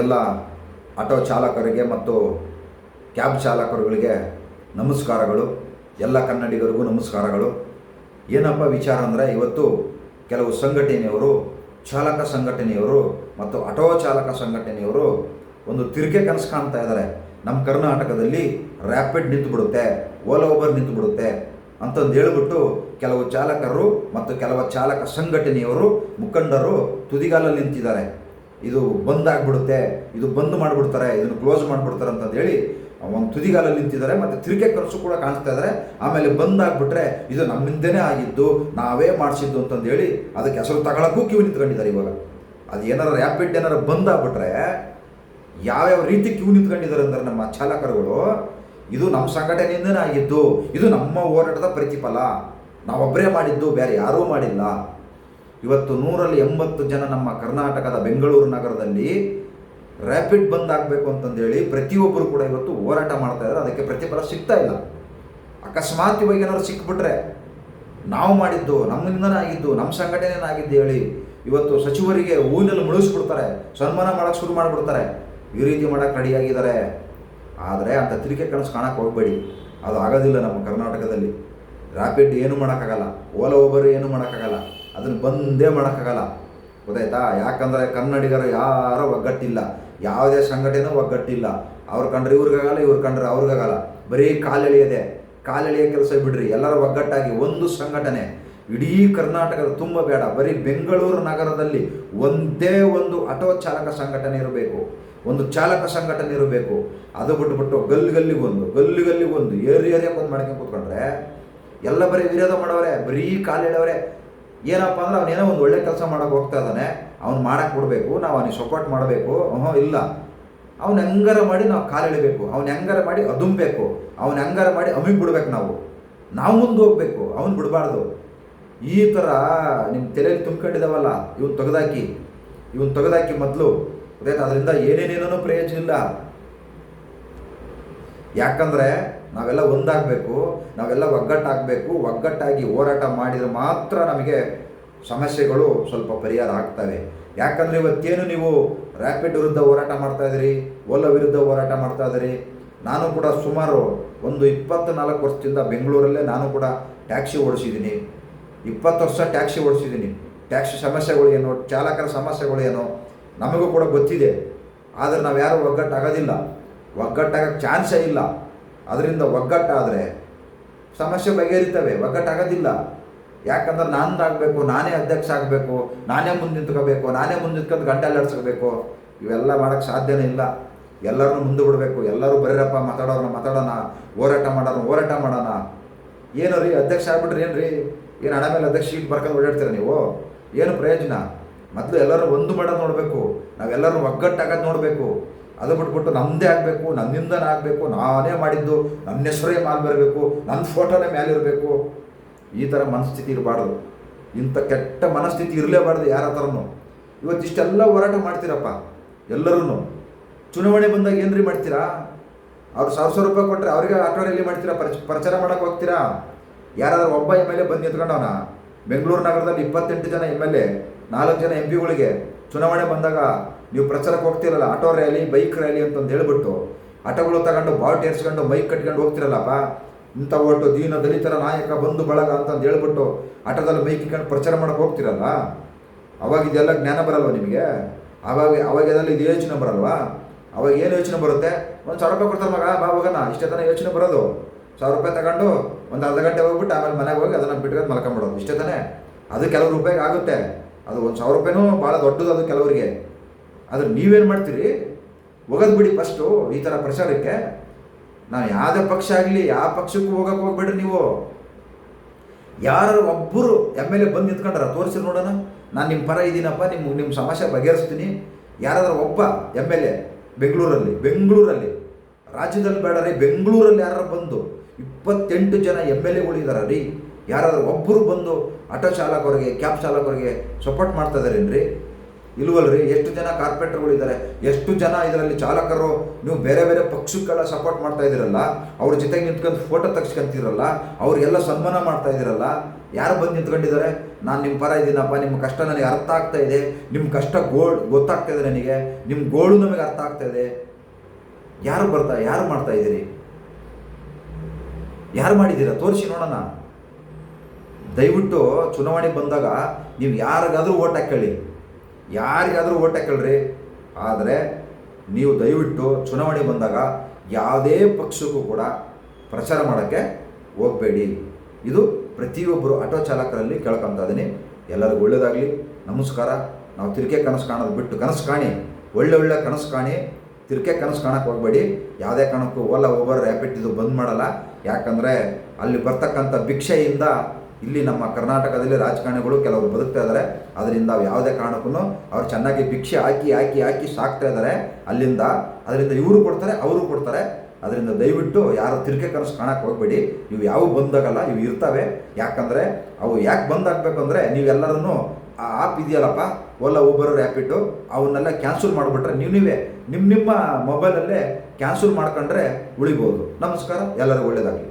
ಎಲ್ಲ ಆಟೋ ಚಾಲಕರಿಗೆ ಮತ್ತು ಕ್ಯಾಬ್ ಚಾಲಕರುಗಳಿಗೆ ನಮಸ್ಕಾರಗಳು. ಎಲ್ಲ ಕನ್ನಡಿಗರಿಗೂ ನಮಸ್ಕಾರಗಳು. ಏನಪ್ಪ ವಿಚಾರ ಅಂದರೆ ಇವತ್ತು ಕೆಲವು ಸಂಘಟನೆಯವರು, ಚಾಲಕ ಸಂಘಟನೆಯವರು ಮತ್ತು ಆಟೋ ಚಾಲಕ ಸಂಘಟನೆಯವರು ಒಂದು ತಿರುಕೆ ಕನಸು ಕಾಣ್ತಾ ಇದ್ದಾರೆ. ನಮ್ಮ ಕರ್ನಾಟಕದಲ್ಲಿ ರ್ಯಾಪಿಡ್ ನಿಂತು ಬಿಡುತ್ತೆ ಓಲಾ ಓಬರ್ ನಿಂತು ಬಿಡುತ್ತೆ ಅಂತಂದು ಹೇಳಿಬಿಟ್ಟು ಕೆಲವು ಚಾಲಕರು ಮತ್ತು ಕೆಲವು ಚಾಲಕ ಸಂಘಟನೆಯವರು, ಮುಖಂಡರು ತುದಿಗಾಲಲ್ಲಿ ನಿಂತಿದ್ದಾರೆ. ಇದು ಬಂದ್ ಆಗ್ಬಿಡುತ್ತೆ ಇದು ಬಂದ್ ಮಾಡಿಬಿಡ್ತಾರೆ, ಇದನ್ನು ಕ್ಲೋಸ್ ಮಾಡಿಬಿಡ್ತಾರೆ ಅಂತಂದು ಹೇಳಿ ಒಂದು ತುದಿಗಾಲಲ್ಲಿ ನಿಂತಿದ್ದಾರೆ, ಮತ್ತು ತಿರುಕೆ ಕನಸು ಕೂಡ ಕಾಣಿಸ್ತಾ ಇದ್ದಾರೆ ಆಮೇಲೆ ಬಂದ್ ಆಗ್ಬಿಟ್ರೆ ಇದು ನಮ್ಮಿಂದನೇ ಆಗಿದ್ದು, ನಾವೇ ಮಾಡಿಸಿದ್ದು ಅಂತಂದು ಹೇಳಿ ಅದಕ್ಕೆ ಹೆಸರು ತಗೊಳಕ್ಕೂ ಕ್ಯೂ ನಿಂತ್ಕೊಂಡಿದ್ದಾರೆ ಇವಾಗ. ಅದು ಏನಾರು ರ್ಯಾಪಿಡ್ ಏನಾರು ಬಂದ್ ಆಗ್ಬಿಟ್ರೆ ಯಾವ್ಯಾವ ರೀತಿ ಕ್ಯೂ ನಿಂತ್ಕೊಂಡಿದ್ದಾರೆ ಅಂದ್ರೆ ನಮ್ಮ ಚಾಲಕರುಗಳು, ಇದು ನಮ್ಮ ಸಂಘಟನೆಯಿಂದನೇ ಆಗಿದ್ದು, ಇದು ನಮ್ಮ ಹೋರಾಟದ ಪ್ರತಿಫಲ. ನಾವೊಬ್ಬರೇ ಮಾಡಿದ್ದು, ಬೇರೆ ಯಾರೂ ಮಾಡಿಲ್ಲ. ಇವತ್ತು ನೂರಲ್ಲಿ ಎಂಬತ್ತು ಜನ ನಮ್ಮ ಕರ್ನಾಟಕದ ಬೆಂಗಳೂರು ನಗರದಲ್ಲಿ ರ್ಯಾಪಿಡ್ ಬಂದ್ ಆಗಬೇಕು ಅಂತಂದೇಳಿ ಪ್ರತಿಯೊಬ್ಬರು ಕೂಡ ಇವತ್ತು ಹೋರಾಟ ಮಾಡ್ತಾ ಇದ್ದಾರೆ ಅದಕ್ಕೆ ಪ್ರತಿಫಲ ಸಿಗ್ತಾ ಇಲ್ಲ. ಅಕಸ್ಮಾತ್ ಇವಾಗ ಏನಾದ್ರು ಸಿಕ್ಬಿಟ್ರೆ ನಾವು ಮಾಡಿದ್ದು, ನಮ್ಮಿಂದನೇ ಆಗಿದ್ದು ನಮ್ಮ ಸಂಘಟನೆ ಆಗಿದ್ದು ಹೇಳಿ ಇವತ್ತು ಸಚಿವರಿಗೆ ಹೂವಿನಲ್ಲಿ ಮುಳುಗಿಸ್ಬಿಡ್ತಾರೆ, ಸನ್ಮಾನ ಮಾಡೋಕ್ಕೆ ಶುರು ಮಾಡಿಬಿಡ್ತಾರೆ. ಈ ರೀತಿ ಮಾಡೋಕ್ಕೆ ರೆಡಿಯಾಗಿದ್ದಾರೆ ಆದರೆ ಅಂಥ ತಿರುಕೆ ಕನಸು ಕಾಣಕ್ಕೆ ಹೋಗಬೇಡಿ. ಅದು ಆಗೋದಿಲ್ಲ ನಮ್ಮ ಕರ್ನಾಟಕದಲ್ಲಿ. ರ್ಯಾಪಿಡ್ ಏನು ಮಾಡೋಕ್ಕಾಗಲ್ಲ. ಓಲ ಓಬರ್ ಏನು ಮಾಡೋಕ್ಕಾಗಲ್ಲ. ಅದನ್ನು ಬಂದೇ ಮಾಡೋಕ್ಕಾಗಲ್ಲ. ಗೊತ್ತಾಯ್ತಾ? ಯಾಕಂದರೆ ಕನ್ನಡಿಗರು ಯಾರೂ ಒಗ್ಗಟ್ಟಿಲ್ಲ. ಯಾವುದೇ ಸಂಘಟನೆ ಒಗ್ಗಟ್ಟಿಲ್ಲ. ಅವ್ರು ಕಂಡ್ರೆ ಇವ್ರಿಗಾಗಲ್ಲ, ಇವ್ರು ಕಂಡ್ರೆ ಅವ್ರಿಗಾಗಲ್ಲ. ಬರೀ ಕಾಲೆಳೆಯದೆ. ಕಾಲೆಳೆಯ ಕೆಲಸ ಬಿಡ್ರಿ. ಎಲ್ಲರೂ ಒಗ್ಗಟ್ಟಾಗಿ ಒಂದು ಸಂಘಟನೆ. ಇಡೀ ಕರ್ನಾಟಕದ ತುಂಬ ಬೇಡ. ಬರೀ ಬೆಂಗಳೂರು ನಗರದಲ್ಲಿ ಒಂದೇ ಒಂದು ಆಟೋ ಚಾಲಕ ಸಂಘಟನೆ ಇರಬೇಕು. ಒಂದು ಚಾಲಕ ಸಂಘಟನೆ ಇರಬೇಕು. ಅದು ಬಿಟ್ಬಿಟ್ಟು ಗಲ್ಲಿ ಗಲ್ಲಿಗೊಂದು ಗಲ್ಲಿ ಗಲ್ಲಿಗೊಂದು ಏರಿ ಏರಿಯಾಕೊಂದು ಮಾಡ್ಕೊಂಡು ಕೂತ್ಕೊಂಡ್ರೆ ಎಲ್ಲ ಬರೀ ವಿರೋಧ ಮಾಡೋರೆ, ಬರೀ ಕಾಲೆಳೆಯವ್ರೆ. ಏನಪ್ಪ ಅಂದ್ರೆ ಅವನೇನೋ ಒಂದು ಒಳ್ಳೆ ಕೆಲಸ ಮಾಡೋಕೆ ಹೋಗ್ತಾ ಇದ್ದಾನೆ, ಅವ್ನು ಮಾಡಕ್ಕೆ ಬಿಡಬೇಕು, ನಾವು ಅವನಿಗೆ ಸಪೋರ್ಟ್ ಮಾಡಬೇಕು. ಹ್ಞೂ ಇಲ್ಲ. ಅವ್ನು ಹೆಂಗಾರ ಮಾಡಿ ನಾವು ಕಾಲಿಡಬೇಕು ಅವ್ನು ಹೆಂಗಾರ ಮಾಡಿ ಅದುಂಬೇಕು ಅವ್ನು ಹೆಂಗಾರ ಮಾಡಿ ಅಮಿಗೆ ಬಿಡ್ಬೇಕು ನಾವು. ನಾವು ಮುಂದೆ ಹೋಗ್ಬೇಕು, ಅವ್ನು ಬಿಡಬಾರ್ದು. ಈ ಥರ ನಿಮ್ಮ ತಲೆಯಲ್ಲಿ ತುಂಬ್ಕೊಂಡಿದ್ದಾವಲ್ಲ ಇವನು ತೆಗೆದಾಕಿ ಇವನು ತೆಗೆದಾಕಿ ಮೊದಲು. ಗೊತ್ತಾಯ್ತು ಅದರಿಂದ ಏನೇನೇನೋ ಪ್ರಯೋಜನ ಇಲ್ಲ. ಯಾಕಂದರೆ ನಾವೆಲ್ಲ ಒಂದಾಗಬೇಕು, ನಾವೆಲ್ಲ ಒಗ್ಗಟ್ಟಾಗಬೇಕು, ಒಗ್ಗಟ್ಟಾಗಿ ಹೋರಾಟ ಮಾಡಿದರೆ ಮಾತ್ರ ನಮಗೆ ಸಮಸ್ಯೆಗಳು ಸ್ವಲ್ಪ ಪರಿಹಾರ ಆಗ್ತವೆ. ಯಾಕಂದರೆ ಇವತ್ತೇನು ನೀವು ರ್ಯಾಪಿಡ್ ವಿರುದ್ಧ ಹೋರಾಟ ಮಾಡ್ತಾ ಇದ್ದೀರಿ ಓಲಾ ವಿರುದ್ಧ ಹೋರಾಟ ಮಾಡ್ತಾ ಇದ್ದೀರಿ, ನಾನು ಕೂಡ ಸುಮಾರು ಒಂದು ಇಪ್ಪತ್ತು ನಾಲ್ಕು ವರ್ಷದಿಂದ ಬೆಂಗಳೂರಲ್ಲೇ ನಾನು ಕೂಡ ಟ್ಯಾಕ್ಸಿ ಓಡಿಸಿದ್ದೀನಿ. ಇಪ್ಪತ್ತು ವರ್ಷ ಟ್ಯಾಕ್ಸಿ ಓಡಿಸಿದ್ದೀನಿ. ಟ್ಯಾಕ್ಸಿ ಸಮಸ್ಯೆಗಳು ಏನು, ಚಾಲಕರ ಸಮಸ್ಯೆಗಳು ಏನು, ನಮಗೂ ಕೂಡ ಗೊತ್ತಿದೆ. ಆದರೆ ನಾವು ಯಾರು ಒಗ್ಗಟ್ಟಾಗೋದಿಲ್ಲ. ಒಗ್ಗಟ್ಟಾಗಕ್ಕೆ ಚಾನ್ಸೇ ಇಲ್ಲ. ಅದರಿಂದ ಒಗ್ಗಟ್ಟಾದರೆ ಸಮಸ್ಯೆ ಬಗೆಹರಿತವೆ. ಒಗ್ಗಟ್ಟಾಗೋದಿಲ್ಲ. ಯಾಕಂದ್ರೆ ನಂದಾಗಬೇಕು ನಾನೇ ಅಧ್ಯಕ್ಷ ಆಗಬೇಕು ನಾನೇ ಮುಂದೆ ನಿಂತ್ಕೋಬೇಕು, ನಾನೇ ಮುಂದೆ ನಿಂತ್ಕೊಂಡು ಗಂಟೆ ಅಲ್ಲಾಡ್ಸ್ಕೋಬೇಕು ಇವೆಲ್ಲ ಮಾಡೋಕ್ಕೆ ಸಾಧ್ಯನೇ ಇಲ್ಲ. ಎಲ್ಲರೂ ಮುಂದೆ ಬಿಡಬೇಕು. ಎಲ್ಲರೂ ಬರೀರಪ್ಪ ಮಾತಾಡೋಣ ಮಾತಾಡೋಣ, ಹೋರಾಟ ಮಾಡೋಣ ಹೋರಾಟ ಮಾಡೋಣ. ಏನು ರೀ, ಅಧ್ಯಕ್ಷ ಆಗ್ಬಿಟ್ರಿ ಏನು ರೀ ಏನು ಹಣ ಮೇಲೆ ಅಧ್ಯಕ್ಷ ಶೀಟ್ ಬರ್ಕೊಂಡು ಓಡಾಡ್ತೀರ ನೀವು? ಏನು ಪ್ರಯೋಜನ? ಮೊದಲು ಎಲ್ಲರೂ ಒಂದು ಮಾಡೋದು ನೋಡಬೇಕು. ನಾವೆಲ್ಲರೂ ಒಗ್ಗಟ್ಟಾಗೋದು ನೋಡಬೇಕು. ಅದು ಬಿಟ್ಬಿಟ್ಟು ನಮ್ಮದೇ ಆಗಬೇಕು, ನನ್ನಿಂದನೇ ಆಗಬೇಕು, ನಾನೇ ಮಾಡಿದ್ದು ನನ್ನ ಹೆಸರೇ ಮೇಲೆ ಬರಬೇಕು ನನ್ನ ಫೋಟೋನೇ ಮೇಲೆ ಇರಬೇಕು. ಈ ಥರ ಮನಸ್ಥಿತಿ ಇರಬಾರ್ದು. ಇಂಥ ಕೆಟ್ಟ ಮನಸ್ಥಿತಿ ಇರಲೇಬಾರ್ದು ಯಾರ ಥರನೂ ಇವತ್ತಿಷ್ಟೆಲ್ಲ ಹೋರಾಟ ಮಾಡ್ತೀರಪ್ಪ ಎಲ್ಲರೂ ಚುನಾವಣೆ ಬಂದಾಗ ಏನ್ರಿ ಮಾಡ್ತೀರಾ? ಅವ್ರು ಸಾವಿರ ಸಾವಿರ ರೂಪಾಯಿ ಕೊಟ್ಟರೆ ಅವರಿಗೆ ಆಟೋ ಮಾಡ್ತೀರಾ? ಪ್ರಚ ಪ್ರಚಾರ ಮಾಡೋಕೆ ಹೋಗ್ತೀರಾ? ಯಾರಾದರೂ ಒಬ್ಬ ಎಂ ಎಲ್ ಎ ಬಂದು ನಿಂತ್ಕೊಂಡವನ? ಬೆಂಗಳೂರು ನಗರದಲ್ಲಿ ಇಪ್ಪತ್ತೆಂಟು ಜನ ಎಂ ಎಲ್ ಎ, ನಾಲ್ಕು ಜನ ಎಂ ಪಿಗಳಿಗೆ. ಚುನಾವಣೆ ಬಂದಾಗ ನೀವು ಪ್ರಚಾರಕ್ಕೆ ಹೋಗ್ತಿರಲ್ಲ, ಆಟೋ ರ್ಯಾಲಿ, ಬೈಕ್ ರ್ಯಾಲಿ ಅಂತಂದು ಹೇಳ್ಬಿಟ್ಟು ಆಟೋಗಳು ತಗೊಂಡು ಬಾಟ್ ಏರ್ಸ್ಕೊಂಡು ಬೈಕ್ ಕಟ್ಕೊಂಡು ಹೋಗ್ತಿರಲ್ಲಪ್ಪ? ಇಂಥ ಒಟ್ಟು ದೀನ ದಲಿತರ ನಾಯಕ ಬಂದು ಬಳಗ ಅಂತಂದು ಹೇಳ್ಬಿಟ್ಟು ಆಟೋದಲ್ಲಿ ಬೈಕ್ ಇಟ್ಕೊಂಡು ಪ್ರಚಾರ ಮಾಡೋಕೆ ಹೋಗ್ತಿರಲ್ಲ? ಅವಾಗ ಇದೆಲ್ಲ ಜ್ಞಾನ ಬರಲ್ವ ನಿಮಗೆ? ಅವಾಗ ಅವಾಗ ಇದೆಲ್ಲ ಇದು ಯೋಚನೆ ಬರಲ್ವಾ? ಅವಾಗ ಏನು ಯೋಚನೆ ಬರುತ್ತೆ? ಒಂದು ಸಾವಿರ ರೂಪಾಯಿ ಕೊಡ್ತಾರೆ ಮಗ, ಬಾ ಹೋಗೋಣ, ಇಷ್ಟೇ ತನಕ ಯೋಚನೆ ಬರೋದು. ಸಾವಿರ ರೂಪಾಯಿ ತಗೊಂಡು ಒಂದು ಅರ್ಧ ಗಂಟೆ ಹೋಗ್ಬಿಟ್ಟು ಆಮೇಲೆ ಮನೆಗೆ ಹೋಗಿ ಅದನ್ನು ಬಿಟ್ಕೊಂಡು ಮಲ್ಕೊಂಬಿಡೋದು, ಇಷ್ಟೇ ತಾನೇ? ಅದು ಕೆಲವು ರೂಪಾಯಿಗೆ ಆಗುತ್ತೆ. ಅದು ಒಂದು ಸಾವಿರ ರೂಪಾಯಿನೂ ಭಾಳ ದೊಡ್ಡದು ಅದು ಕೆಲವರಿಗೆ. ಆದರೆ ನೀವೇನು ಮಾಡ್ತೀರಿ? ಹೋಗೋದು ಬಿಡಿ ಫಸ್ಟು ಈ ಥರ ಪ್ರಚಾರಕ್ಕೆ. ನಾವು ಯಾವುದೇ ಪಕ್ಷ ಆಗಲಿ, ಯಾವ ಪಕ್ಷಕ್ಕೂ ಹೋಗಕ್ಕೆ ಹೋಗ್ಬೇಡ್ರಿ ನೀವು. ಯಾರು ಒಬ್ಬರು ಎಂ ಎಲ್ ಎ ಬಂದು ನಿಂತ್ಕೊಂಡ್ರ ತೋರಿಸಿ ನೋಡೋಣ. ನಾನು ನಿಮ್ಮ ಪರ ಇದ್ದೀನಪ್ಪ ನಿಮ್ಮ ನಿಮ್ಮ ಸಮಸ್ಯೆ ಬಗೆಹರಿಸ್ತೀನಿ. ಯಾರಾದರೂ ಒಬ್ಬ ಎಂ ಎಲ್ ಎ ಬೆಂಗಳೂರಲ್ಲಿ ಬೆಂಗಳೂರಲ್ಲಿ, ರಾಜ್ಯದಲ್ಲಿ ಬೇಡ ರೀ, ಬೆಂಗಳೂರಲ್ಲಿ ಯಾರು ಬಂದು ಇಪ್ಪತ್ತೆಂಟು ಜನ ಎಂ ಎಲ್ ಎಗಳಿದ್ದಾರೆ ರೀ. ಯಾರಾದ್ರೂ ಒಬ್ಬರು ಬಂದು ಆಟೋ ಚಾಲಕರಿಗೆ, ಕ್ಯಾಬ್ ಚಾಲಕರಿಗೆ ಸಪೋರ್ಟ್ ಮಾಡ್ತಾ ಇದಾರೇನ್ರಿ ಇಲ್ವಲ್ರಿ? ಎಷ್ಟು ಜನ ಕಾರ್ಪೊರೇಟರ್ಗಳಿದ್ದಾರೆ ಎಷ್ಟು ಜನ ಇದರಲ್ಲಿ ಚಾಲಕರು? ನೀವು ಬೇರೆ ಬೇರೆ ಪಕ್ಷಕ್ಕೆಲ್ಲ ಸಪೋರ್ಟ್ ಮಾಡ್ತಾ ಇದ್ದೀರಲ್ಲ, ಅವ್ರ ಜೊತೆಗೆ ನಿಂತ್ಕೊಂಡು ಫೋಟೋ ತೆಗ್ಸ್ಕೊಂತೀರಲ್ಲ, ಅವ್ರಿಗೆಲ್ಲ ಸನ್ಮಾನ ಮಾಡ್ತಾ ಇದ್ದೀರಲ್ಲ, ಯಾರು ಬಂದು ನಿಂತ್ಕೊಂಡಿದ್ದಾರೆ? ನಾನು ನಿಮ್ಮ ಪರ ಇದ್ದೀನಪ್ಪ ನಿಮ್ಮ ಕಷ್ಟ ನನಗೆ ಅರ್ಥ ಆಗ್ತಾ ಇದೆ. ನಿಮ್ಮ ಕಷ್ಟ ಗೋಳ್ ಗೊತ್ತಾಗ್ತಾ ಇದೆ ನನಗೆ. ನಿಮ್ಮ ಗೋಳು ನಮಗೆ ಅರ್ಥ ಆಗ್ತಾ ಇದೆ. ಯಾರು ಬರ್ತಾ, ಯಾರು ಮಾಡ್ತಾ ಇದ್ದೀರಿ? ಯಾರು ಮಾಡಿದ್ದೀರಾ? ತೋರಿಸಿ ನೋಡೋಣ. ದಯವಿಟ್ಟು ಚುನಾವಣೆಗೆ ಬಂದಾಗ ನೀವು ಯಾರಿಗಾದರೂ ಓಟ್ ಹಾಕೊಳ್ಳಿ ಯಾರಿಗಾದರೂ ಓಟ್ ಹಾಕೊಳ್ಳ್ರಿ ಆದರೆ ನೀವು ದಯವಿಟ್ಟು ಚುನಾವಣೆ ಬಂದಾಗ ಯಾವುದೇ ಪಕ್ಷಕ್ಕೂ ಕೂಡ ಪ್ರಚಾರ ಮಾಡೋಕ್ಕೆ ಹೋಗಬೇಡಿ. ಇದು ಪ್ರತಿಯೊಬ್ಬರು ಆಟೋ ಚಾಲಕರಲ್ಲಿ ಕೇಳ್ಕೊತಾ ಇದ್ದೀನಿ. ಎಲ್ಲರಿಗೂ ಒಳ್ಳೆಯದಾಗಲಿ ನಮಸ್ಕಾರ. ನಾವು ತಿರುಕೆ ಕನಸು ಕಾಣೋದು ಬಿಟ್ಟು ಕನಸು ಕಾಣಿ. ಒಳ್ಳೆ ಒಳ್ಳೆ ಕನಸು ಕಾಣಿ. ತಿರುಕೆ ಕನಸು ಕಾಣಕ್ಕೆ ಹೋಗಬೇಡಿ. ಯಾವುದೇ ಕಾರಣಕ್ಕೂ ಓಲಾ ಓಬರ್ ರ್ಯಾಪಿಡ್ ಇದು ಬಂದ್ ಮಾಡಲ್ಲ. ಯಾಕಂದರೆ ಅಲ್ಲಿ ಬರ್ತಕ್ಕಂಥ ಭಿಕ್ಷೆಯಿಂದ ಇಲ್ಲಿ ನಮ್ಮ ಕರ್ನಾಟಕದಲ್ಲಿ ರಾಜಕಾರಣಿಗಳು ಕೆಲವರು ಬದುಕ್ತಾ ಇದ್ದಾರೆ. ಅದರಿಂದ ಯಾವುದೇ ಕಾರಣಕ್ಕೂ ಅವ್ರು ಚೆನ್ನಾಗಿ ಭಿಕ್ಷೆ ಹಾಕಿ ಹಾಕಿ ಹಾಕಿ ಸಾಕ್ತಾ ಇದ್ದಾರೆ. ಅಲ್ಲಿಂದ, ಅದರಿಂದ ಇವರು ಕೊಡ್ತಾರೆ, ಅವರು ಕೊಡ್ತಾರೆ. ಅದರಿಂದ ದಯವಿಟ್ಟು ಯಾರು ತಿರುಕೆ ಕನಸು ಕಾಣಕ್ಕೆ ಹೋಗಬೇಡಿ. ಇವು ಯಾವ ಬಂದಾಗಲ್ಲ, ಇವು ಇರ್ತವೆ. ಯಾಕಂದರೆ ಅವು ಯಾಕೆ ಬಂದ್ ಆಗಬೇಕು ಅಂದರೆ ನೀವೆಲ್ಲರನ್ನು ಆ ಆ್ಯಪ್ ಇದೆಯಲ್ಲಪ್ಪ ಓಲಾ ಊಬರ್ ಇಟ್ಟು ಅವನ್ನೆಲ್ಲ ಕ್ಯಾನ್ಸಲ್ ಮಾಡಿಬಿಟ್ರೆ ನೀವು ನೀವೇ. ನಿಮ್ಮ ನಿಮ್ಮ ಮೊಬೈಲಲ್ಲೇ ಕ್ಯಾನ್ಸಲ್ ಮಾಡ್ಕೊಂಡ್ರೆ ಉಳಿಬೋದು. ನಮಸ್ಕಾರ, ಎಲ್ಲರಿಗೂ ಒಳ್ಳೆಯದಾಗಲಿ